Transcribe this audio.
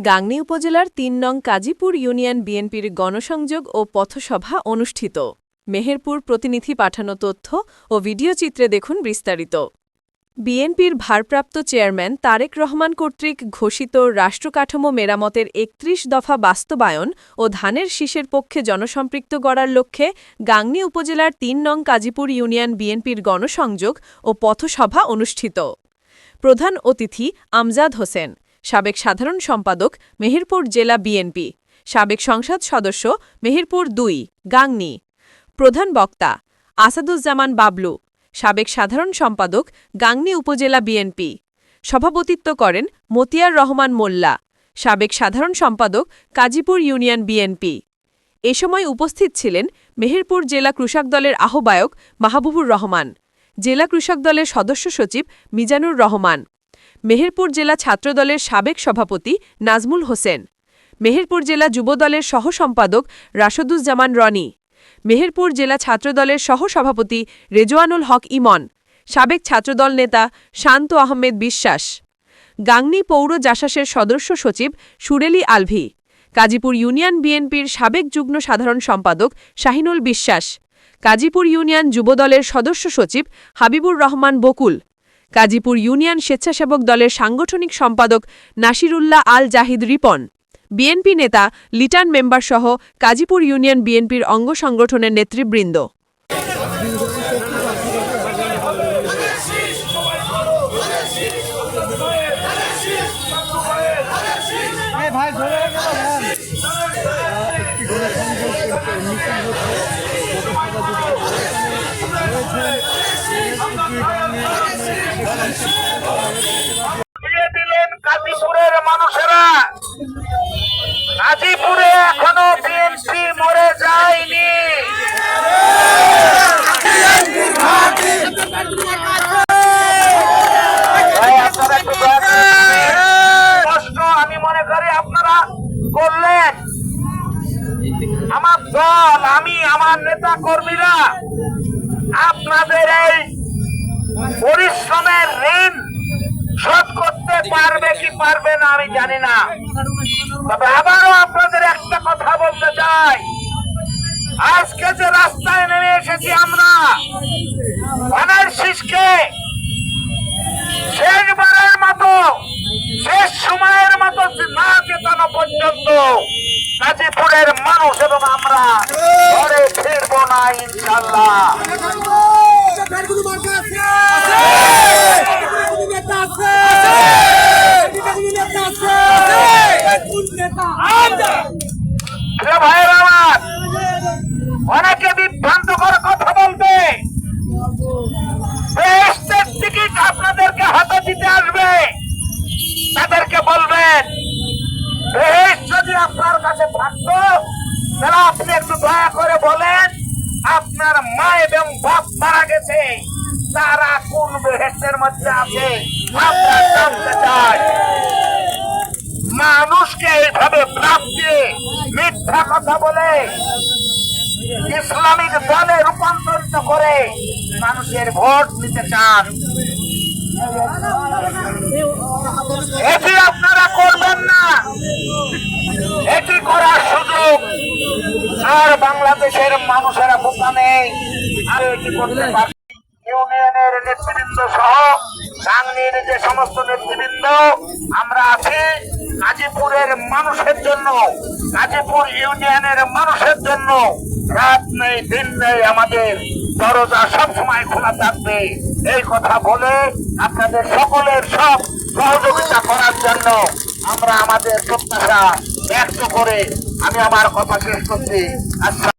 গাংনী উপজেলার তিন নং কাজীপুর ইউনিয়ন বিএনপির গণসংযোগ ও পথসভা অনুষ্ঠিত। মেহেরপুর প্রতিনিধি পাঠানো তথ্য ও ভিডিও চিত্রে দেখুন বিস্তারিত। বিএনপির ভারপ্রাপ্ত চেয়ারম্যান তারেক রহমান কর্তৃক ঘোষিত রাষ্ট্রকাঠামো মেরামতের একত্রিশ দফা বাস্তবায়ন ও ধানের শীষের পক্ষে জনসম্পৃক্ত গড়ার লক্ষ্যে গাংনী উপজেলার তিন নং কাজীপুর ইউনিয়ন বিএনপির গণসংযোগ ও পথসভা অনুষ্ঠিত। প্রধান অতিথি আমজাদ হোসেন, সাবেক সাধারণ সম্পাদক মেহেরপুর জেলা বিএনপি, সাবেক সংসদ সদস্য মেহেরপুর দুই, গাংনী প্রধান বক্তা আসাদুজ্জামান বাবলু, সাবেক সাধারণ সম্পাদক, গাংনী উপজেলা বিএনপি। সভাপতিত্ব করেন মতিয়ার রহমান মোল্লা, সাবেক সাধারণ সম্পাদক, কাজীপুর ইউনিয়ন বিএনপি। এ সময় উপস্থিত ছিলেন মেহেরপুর জেলা কৃষক দলের আহ্বায়ক মাহবুবুর রহমান, জেলা কৃষক দলের সদস্য সচিব মিজানুর রহমান, মেহেরপুর জেলা ছাত্রদলের সাবেক সভাপতি নাজমুল হোসেন, মেহেরপুর জেলা যুবদলের সহসম্পাদক রাশদুজ্জামান রনি মেহেরপুর জেলা ছাত্রদলের সহ সভাপতি রেজওয়ানুল হক ইমন, সাবেক ছাত্রদল নেতা শান্ত আহমেদ বিশ্বাস, গাংনী পৌর জাসাসের সদস্য সচিব সুরেলি আলভি, কাজীপুর ইউনিয়ন বিএনপির সাবেক যুগ্ম সাধারণ সম্পাদক শাহিনুল বিশ্বাস, কাজীপুর ইউনিয়ন যুবদলের সদস্য সচিব হাবিবুর রহমান বকুল, কাজীপুর ইউনিয়ন স্বেচ্ছাসেবক দলের সাংগঠনিক সম্পাদক নাসিরুল্লাহ আল জাহিদ রিপন বিএনপি নেতা লিটান মেম্বারসহ কাজীপুর ইউনিয়ন বিএনপির অঙ্গ সংগঠনের নেতৃবৃন্দ। মানুষেরা। গাজীপুরে এখনও বিএনপি মরে যায়নি। আমি মনে করি আপনারা করলেন। আমার দল, আমি, আমার নেতা কর্মীরা আপনাদের এই পরিশ্রমের ঋণ শোধ পারবে কি পারবে না আমি জানি না। তবে আবারও আপনাদের একটা কথা বলতে চাই। আজকে যে রাস্তায় নেমে এসেছি আমরা ধানের শীষকে শেষবারের মতো শেষ সময়ের মতো না জেতানো পর্যন্ত গাজীপুরের মানুষ এবং আমরা ঘরে ফিরবো না ইনশাল্লাহ প্রিয় ভাইয়ের আমার অনেকে বিভ্রান্তকর কথা বলবে। টিকিট আপনাদেরকে হাতে দিতে আসবে। তাদেরকে বলবেন যদি আপনার কাছে থাকতো, তাহলে আপনি একটু দয়া করে বলেন, আপনার মা বাপ মারা গেছে। তারা কোন বেহেস্তের মধ্যে আছে? আমরা মিথ্যা কথা বলে ইসলামিক দলে রূপান্তরিত করে মানুষের ভোট নিতে চান। এটি আপনারা করবেন না। এটি করার সুযোগ। আর বাংলাদেশের মানুষেরা বোকা নেই। আর এটি করতে পারবে ইউনিয়নের নেতৃবৃন্দ সহ গাংনির যে সমস্ত নেতৃবৃন্দ, আমরা আছি। গাজীপুরের মানুষের জন্য, গাজীপুর ইউনিয়নের মানুষের জন্য রাত নেই, দিন নেই আমাদের। দরজা সবসময় খোলা থাকবে। এই কথা বলে আপনাদের সকলের সব সহযোগিতা করার জন্য আমরা আমাদের প্রত্যাশা ব্যক্ত করে আমি আমার কথা শেষ করছি। আচ্ছা